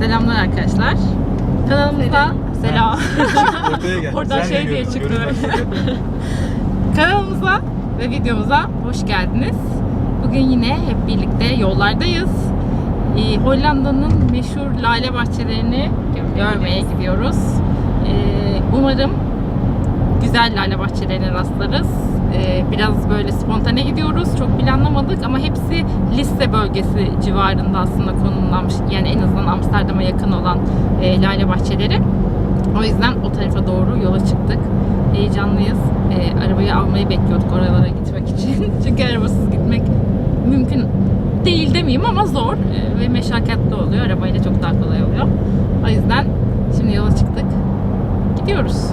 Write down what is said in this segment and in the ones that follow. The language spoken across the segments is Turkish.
Selamlar arkadaşlar. Kanalımıza selam. Ortaya gel. Oradan Sen şey diye çıktı. Kanalımıza ve videomuza hoş geldiniz. Bugün yine hep birlikte yollardayız. Ee, Hollanda'nın meşhur lale bahçelerini görmeye gidiyoruz. Ee, umarım güzel lale bahçelerine rastlarız. Ee, biraz böyle spontane gidiyoruz. Çok planlamadık ama hepsi Lisse bölgesi civarında aslında konumlanmış. Yani en azından Amsterdam'a yakın olan e, lale bahçeleri. O yüzden o tarafa doğru yola çıktık. Heyecanlıyız. Ee, arabayı almayı bekliyorduk oralara gitmek için. Çünkü arabasız gitmek mümkün değil demeyeyim ama zor ee, ve meşakkatli oluyor. Arabayla çok daha kolay oluyor. O yüzden şimdi yola çıktık. Gidiyoruz.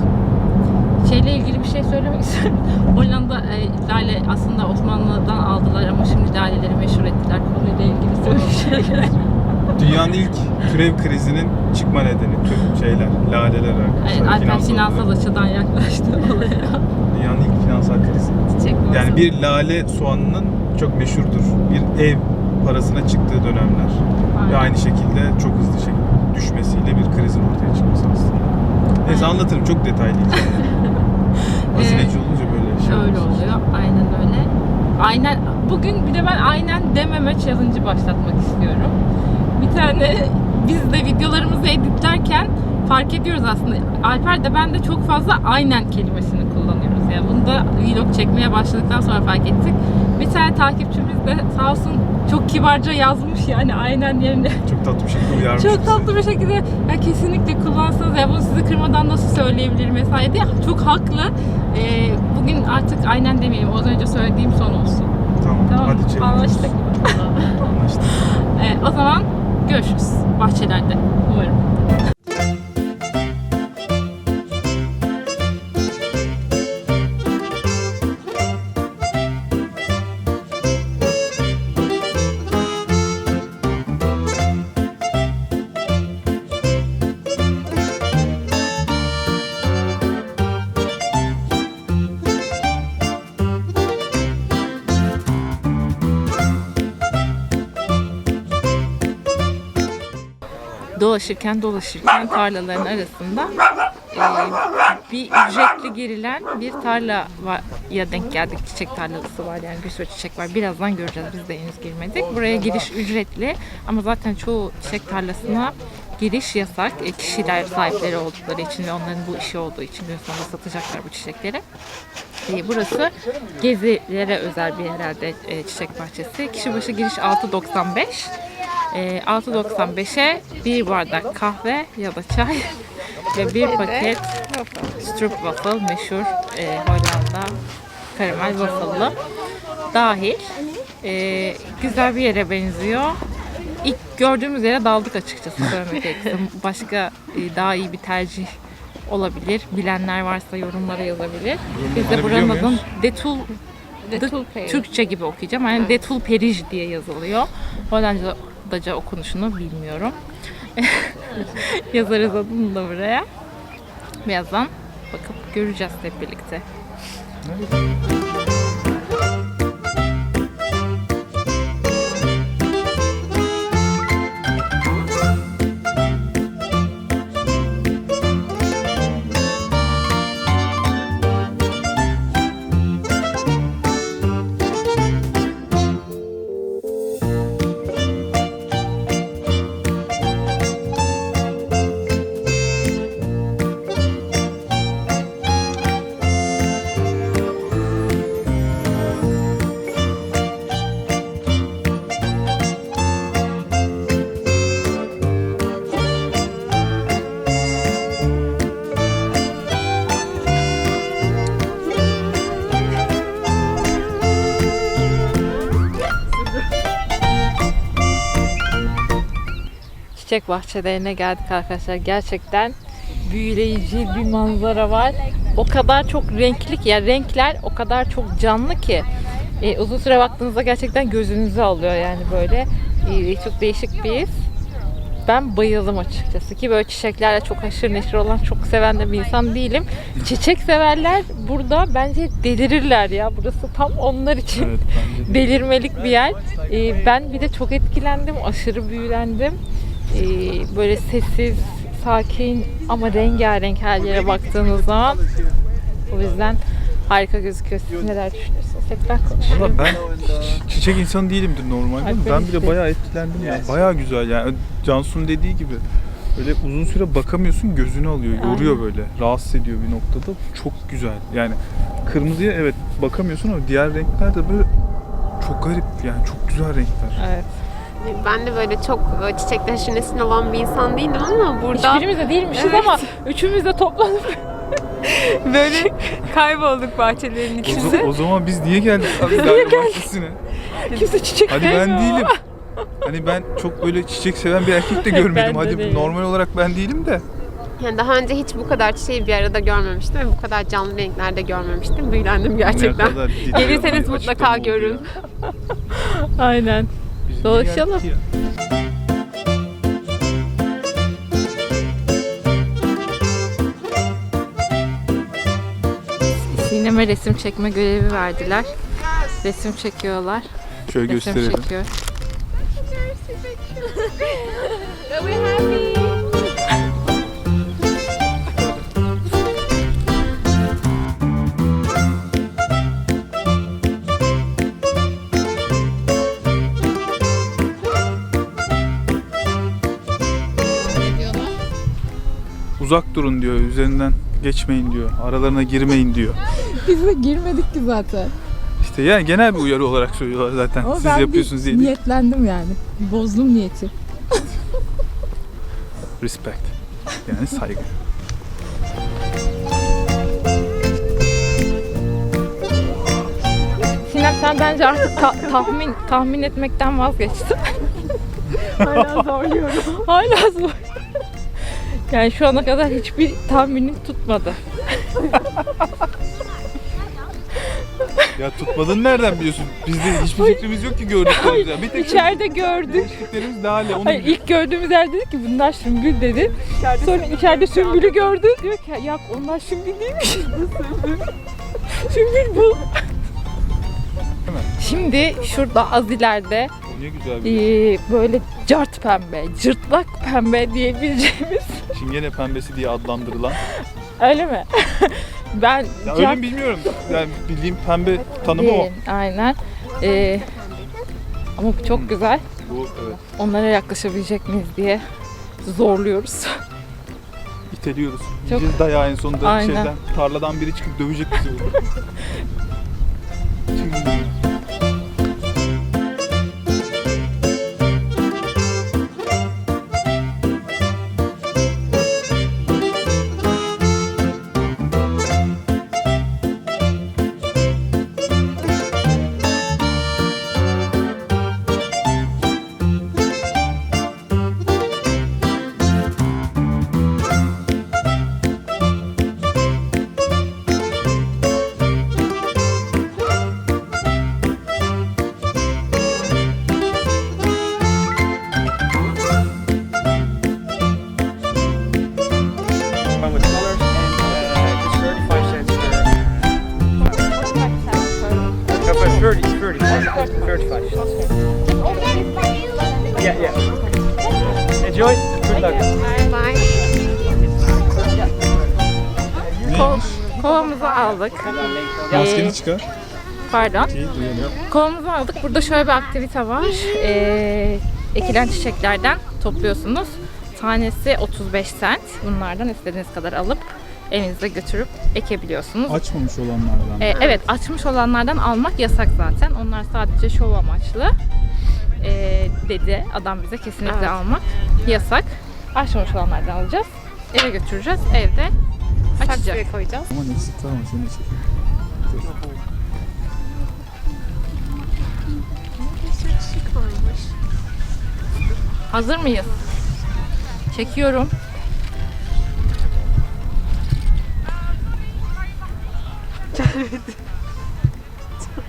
Şeyle ilgili bir şey söylemek istiyorum. Hollanda e, lale aslında Osmanlı'dan aldılar ama şimdi laleleri meşhur ettiler. Konuyla ilgili söyleyeceğim. Dünyanın ilk türev krizinin çıkma nedeni tüm şeyler, laleler arkadaşlar. Alper finansal açıdan yaklaştı olaya. Dünyanın ilk finansal krizi. Çiçek Yani olsun. bir lale soğanının çok meşhurdur. Bir ev parasına çıktığı dönemler. Aynen. Ve aynı şekilde çok hızlı şekilde düşmesiyle bir krizin ortaya çıkması aslında. Neyse anlatırım çok detaylı hikaye. Hazineci olunca böyle şey Öyle olmuş. oluyor. Aynen öyle. Aynen. Bugün bir de ben aynen dememe challenge'ı başlatmak istiyorum. Bir tane biz de videolarımızı editlerken fark ediyoruz aslında. Alper de ben de çok fazla aynen kelimesini kullanıyoruz. Yani bunu da vlog çekmeye başladıktan sonra fark ettik. Tane takipçimiz de sağ olsun çok kibarca yazmış yani aynen yerine. Çok tatlı bir şekilde uyarmış Çok tatlı bir şekilde ya kesinlikle kullansanız ya bunu sizi kırmadan nasıl söyleyebilirim vesaire diye çok haklı. Ee, bugün artık aynen demeyelim. Az önce söylediğim son olsun. Tamam, Tamam hadi çekelim. anlaştık. Anlaştık. Ee, o zaman görüşürüz bahçelerde umarım. Dolaşırken dolaşırken tarlaların arasında e, bir ücretli girilen bir tarlaya denk geldik. Çiçek tarlası var yani bir sürü çiçek var. Birazdan göreceğiz. Biz de henüz girmedik. Buraya giriş ücretli ama zaten çoğu çiçek tarlasına giriş yasak. E, kişiler sahipleri oldukları için ve onların bu işi olduğu için gün sonunda satacaklar bu çiçekleri. E, burası gezilere özel bir herhalde e, çiçek bahçesi. Kişi başı giriş 6.95. E, 6.95'e bir bardak kahve ya da çay ve bir paket stroopwafel meşhur e, Hollanda karamel waffle'lı dahil. E, güzel bir yere benziyor. İlk gördüğümüz yere daldık açıkçası. Başka e, daha iyi bir tercih olabilir. Bilenler varsa yorumlara yazabilir. Biz de buranın adını? Detul Detul. Türkçe gibi okuyacağım. Yani Detul Perij diye yazılıyor. Hollandaca okunuşunu bilmiyorum. Yazarız adını da buraya. Birazdan bakıp göreceğiz hep birlikte. Çiçek bahçelerine geldik arkadaşlar. Gerçekten büyüleyici bir manzara var. O kadar çok renkli ki, yani renkler o kadar çok canlı ki e, uzun süre baktığınızda gerçekten gözünüzü alıyor yani böyle. E, çok değişik bir his. Ben bayıldım açıkçası ki böyle çiçeklerle çok haşır neşir olan çok seven de bir insan değilim. Çiçek severler burada bence delirirler ya. Burası tam onlar için Evet, delirmelik bir yer. Ee, ben bir de çok etkilendim, aşırı büyülendim. Ee, böyle sessiz, sakin ama rengarenk her yere baktığınız zaman o yüzden harika gözüküyor. Siz neler düşünüyorsunuz? Tekrar konuşalım. Valla ben çi- çiçek insanı değilimdir normalde Alper ben bile bayağı etkilendim ya. Bayağı güzel yani. Cansu'nun dediği gibi böyle uzun süre bakamıyorsun gözünü alıyor, yoruyor böyle. Rahatsız ediyor bir noktada. Çok güzel. Yani kırmızıya evet bakamıyorsun ama diğer renkler de böyle çok garip yani çok güzel renkler. Evet. Ben de böyle çok çiçekle haşır neşir olan bir insan değilim ama burada Hiçbirimiz de değilmişiz Evet. ama üçümüz de toplanıp böyle kaybolduk bahçelerin O, içinde. za- o zaman biz niye geldik abi Lale Bahçesi'ne? kimse çiçek Hadi ben değilim. Hani ben çok böyle çiçek seven bir erkek de görmedim. de Hadi değilim. normal olarak ben değilim de. Yani daha önce hiç bu kadar çiçeği bir arada görmemiştim ve bu kadar canlı renklerde görmemiştim. Büyülendim gerçekten. Gelirseniz mutlaka görün. Aynen. Dolaşalım. Sinem'e resim çekme görevi verdiler. Resim çekiyorlar. Şöyle Resim gösterelim. çekiyor. Uzak durun diyor, üzerinden geçmeyin diyor, aralarına girmeyin diyor. Biz de girmedik ki zaten. İşte yani genel bir uyarı olarak söylüyorlar zaten. Ama Siz ben yapıyorsunuz bir diye değil. niyetlendim yani. Bozdum niyeti. Respect. Yani saygı. Sinem sen bence artık ta- tahmin tahmin etmekten vazgeçtin. Hala zorluyorum. Hala zor. Yani şu ana kadar hiçbir tahminin tutmadı. Ya tutmadığını nereden biliyorsun? Bizde hiçbir fikrimiz yok ki gördüklerimizden. Bir tek İçeride gördük. gördüklerimiz Lale. Onu Hayır ilk gördüğümüz yer dedik ki bunlar sümbül dedi. Sonra içeride sümbülü gördü. Diyor ki ya onlar sümbül değilmiş. sümbül bu. Şimdi şurada az ileride O ne güzel bir eee, böyle cart pembe, cırtlak pembe diyebileceğimiz çingene pembesi diye adlandırılan. öyle mi? ben Ya öyle mi bilmiyorum. Yani bildiğim pembe tanımı o. Değil, Aynen. Eee, ama bu çok güzel. Bu evet. Onlara yaklaşabilecek miyiz diye zorluyoruz. İteliyoruz. Çok- Yiyeceğiz dayağı en sonunda Aynen. şeyden. Tarladan biri çıkıp dövecek bizi burada. Kol, kovamızı aldık. Maskeni Ee, çıkar. Pardon. Kovamızı aldık. Burada şöyle bir aktivite var. Ee, ekilen çiçeklerden topluyorsunuz. Tanesi 35 cent. Bunlardan istediğiniz kadar alıp evinizde götürüp ekebiliyorsunuz. Açmamış olanlardan. Ee, evet açmış olanlardan almak yasak zaten. Onlar sadece şov amaçlı. Ee, dedi adam bize kesinlikle Evet. almak yasak. Açmamış olanlardan alacağız. Eve götüreceğiz. Evde açacak. Saksıya koyacağız. Ama neyse tamam seni çek. Hazır mıyız? Çekiyorum.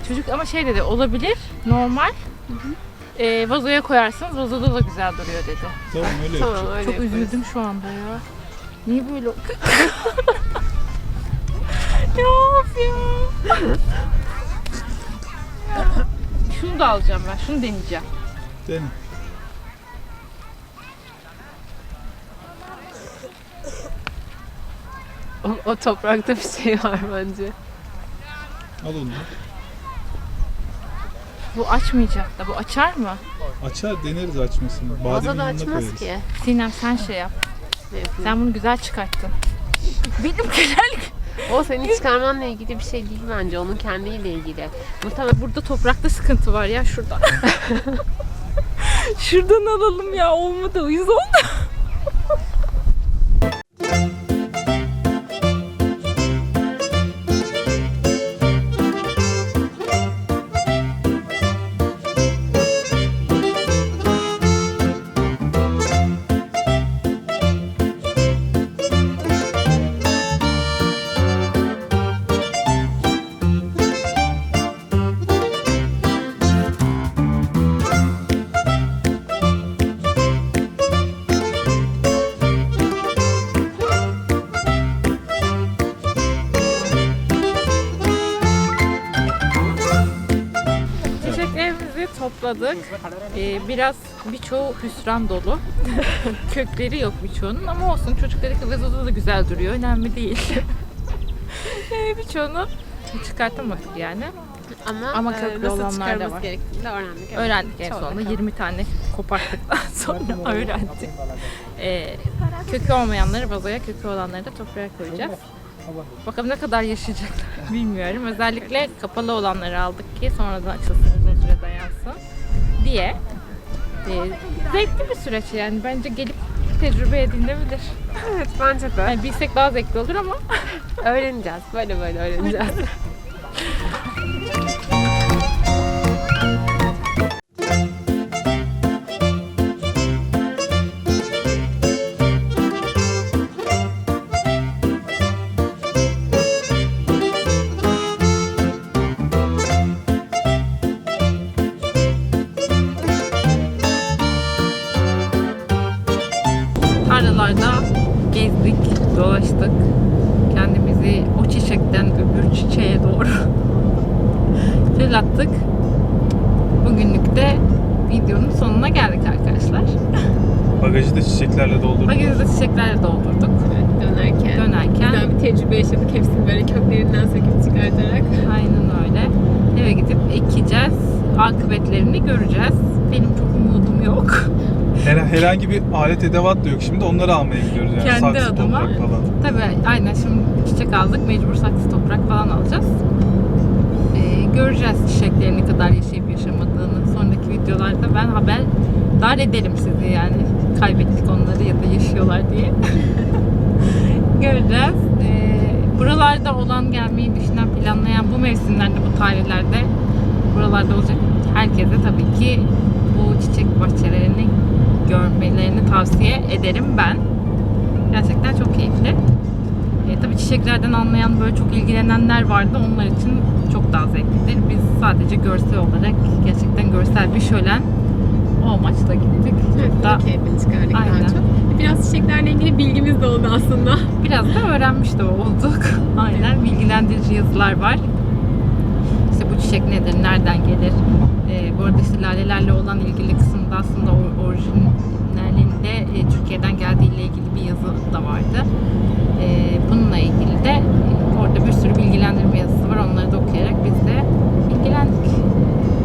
Çocuk ama şey dedi olabilir normal. Ee, vazoya koyarsınız vazoda da güzel duruyor dedi. Tamam öyle Tamam yapacağız. öyle Çok üzüldüm şu anda ya. Niye böyle? ya of ya. şunu da alacağım ben. Şunu deneyeceğim. Dene. O, o toprakta bir şey var bence. Al onu. Bu açmayacak da. Bu açar mı? Açar deneriz açmasını. Bademin Fazla da yanına açmaz koyarız. ki. Sinem sen şey yap. Yapayım? Sen bunu güzel çıkarttın. Benim güzellik. O senin çıkarmanla ilgili bir şey değil bence. Onun kendiyle ilgili. Muhtemelen Burada toprakta sıkıntı var ya şurada. Şuradan alalım ya olmadı uyuz oldu. Ee, biraz birçoğu hüsran dolu. Kökleri yok birçoğunun ama olsun çocukları vazoda da güzel duruyor. Önemli değil. ee, birçoğunu çıkartamadık yani. ama, Ama e, köklü nasıl olanlar da var. gerektiğini de öğrendik. Evet. Öğrendik en Çoğu sonunda bakalım. 20 tane koparttıktan sonra öğrendik. Ee, kökü olmayanları vazoya, kökü olanları da toprağa koyacağız. Bakalım ne kadar yaşayacaklar bilmiyorum. Özellikle kapalı olanları aldık ki sonradan açılsın diye. Ee, zevkli bir süreç yani. Bence gelip tecrübe edilebilir. Evet bence de. Yani bilsek daha zevkli olur ama Öğreneceğiz. Böyle böyle öğreneceğiz. çiçeklerle doldurduk. Bagajı da çiçeklerle doldurduk. Dönerken. Dönerken Güzel bir tecrübe yaşadık. Hepsini böyle köklerinden söküp çıkartarak. aynen öyle. Eve gidip ekeceğiz. Akıbetlerini göreceğiz. Benim çok umudum yok. Her- herhangi bir alet edevat da yok. Şimdi onları almaya gidiyoruz yani. Kendi Saksı, adıma. toprak falan. Tabii aynen şimdi çiçek aldık. Mecbur saksı toprak falan alacağız. Ee, göreceğiz çiçeklerin ne kadar yaşayıp yaşamadığını. Sonraki videolarda ben haber dar ederim sizi yani. Kaybettik onları ya da yaşıyorlar diye. göreceğiz. Ee, buralarda olan gelmeyi düşünen, planlayan bu mevsimlerde, bu tarihlerde buralarda olacak herkese tabii ki bu çiçek bahçelerini görmelerini tavsiye ederim ben. Gerçekten çok keyifli. E, tabii çiçeklerden anlayan böyle çok ilgilenenler vardı. Onlar için çok daha zevklidir. Biz sadece görsel olarak gerçekten görsel bir şölen o amaçla gittik. Evet, keyfini çıkardık Aynen. daha çok. Biraz çiçeklerle ilgili bilgimiz de oldu aslında. biraz da öğrenmiş de olduk. Aynen bilgilendirici yazılar var. İşte bu çiçek nedir, nereden gelir? E, bu arada işte lalelerle olan ilgili kısımda aslında or- orijinalinde e, Türkiye'den geldiğiyle ilgili bir yazı da vardı. E, bununla ilgili de orada bir sürü bilgilendirme yazısı var. Onları da okuyarak biz de bilgilendik.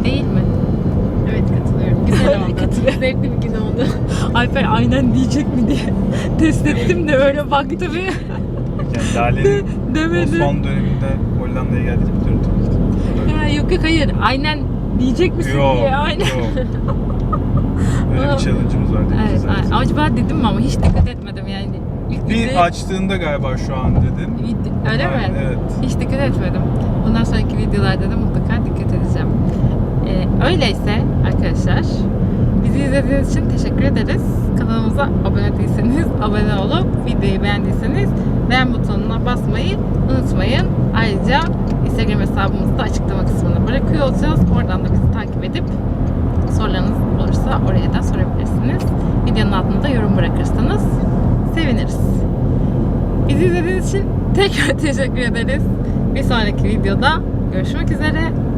Değil mi? Evet. Güzel oldu. Zevkli bir gün oldu. Alper aynen diyecek mi diye test ettim de öyle baktı bir Yani Lale'nin demedi. Osmanlı döneminde Hollanda'ya biliyorum tabii ki. Ha, yok yok hayır aynen diyecek misin Yok, diye aynen. yok. Öyle bir challenge'ımız vardı. Evet, ikimiz aynen. acaba dedim mi ama hiç dikkat etmedim yani. İlk Bir video- açtığında galiba şu an dedin. Öyle mi? Aynen, Evet. Hiç dikkat etmedim. Bundan sonraki videolarda da mutlaka dikkat öyleyse arkadaşlar bizi izlediğiniz için teşekkür ederiz. Kanalımıza abone değilseniz abone olup videoyu beğendiyseniz beğen butonuna basmayı unutmayın. Ayrıca Instagram hesabımızı da açıklama kısmına bırakıyor olacağız. Oradan da bizi takip edip sorularınız olursa oraya da sorabilirsiniz. Videonun altına da yorum bırakırsanız seviniriz. Bizi izlediğiniz için tekrar teşekkür ederiz. Bir sonraki videoda görüşmek üzere.